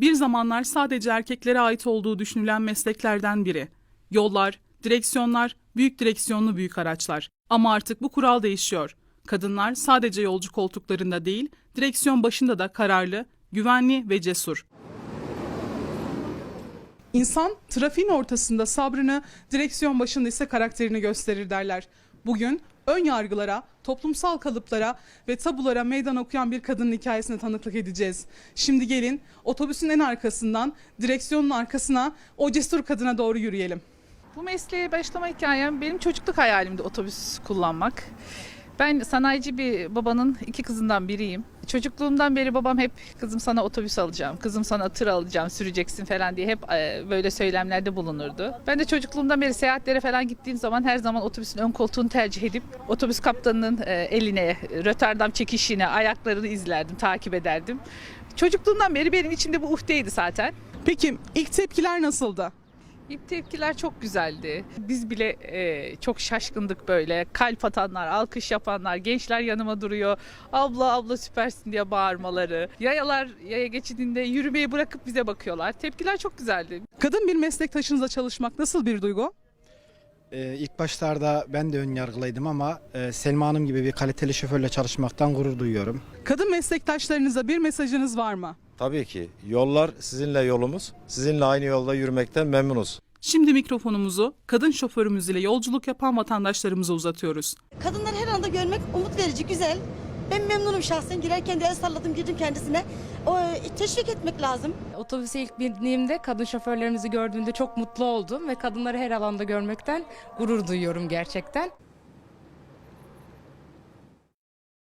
Bir zamanlar sadece erkeklere ait olduğu düşünülen mesleklerden biri. Yollar, direksiyonlar, büyük direksiyonlu büyük araçlar. Ama artık bu kural değişiyor. Kadınlar sadece yolcu koltuklarında değil, direksiyon başında da kararlı, güvenli ve cesur. İnsan trafiğin ortasında sabrını, direksiyon başında ise karakterini gösterir derler. Bugün ön yargılara, toplumsal kalıplara ve tabulara meydan okuyan bir kadının hikayesine tanıklık edeceğiz. Şimdi gelin otobüsün en arkasından direksiyonun arkasına o cesur kadına doğru yürüyelim. Bu mesleğe başlama hikayem benim çocukluk hayalimdi otobüs kullanmak. Ben sanayici bir babanın iki kızından biriyim. Çocukluğumdan beri babam hep kızım sana otobüs alacağım, kızım sana tır alacağım, süreceksin falan diye hep böyle söylemlerde bulunurdu. Ben de çocukluğumdan beri seyahatlere falan gittiğim zaman her zaman otobüsün ön koltuğunu tercih edip otobüs kaptanının eline, rötardam çekişine, ayaklarını izlerdim, takip ederdim. Çocukluğumdan beri benim içimde bu uhdeydi zaten. Peki ilk tepkiler nasıldı? İlk tepkiler çok güzeldi. Biz bile e, çok şaşkındık böyle. Kalp atanlar, alkış yapanlar, gençler yanıma duruyor. Abla abla süpersin diye bağırmaları. Yayalar yaya geçidinde yürümeyi bırakıp bize bakıyorlar. Tepkiler çok güzeldi. Kadın bir meslektaşınızla çalışmak nasıl bir duygu? Ee, ilk başlarda ben de ön yargılıydım ama e, Selma Hanım gibi bir kaliteli şoförle çalışmaktan gurur duyuyorum. Kadın meslektaşlarınıza bir mesajınız var mı? Tabii ki. Yollar sizinle yolumuz. Sizinle aynı yolda yürümekten memnunuz. Şimdi mikrofonumuzu kadın şoförümüz ile yolculuk yapan vatandaşlarımıza uzatıyoruz. Kadınları her anda görmek umut verici, güzel. Ben memnunum şahsen. Girerken de el salladım, girdim kendisine. O, e, teşvik etmek lazım. Otobüse ilk bindiğimde kadın şoförlerimizi gördüğümde çok mutlu oldum ve kadınları her alanda görmekten gurur duyuyorum gerçekten.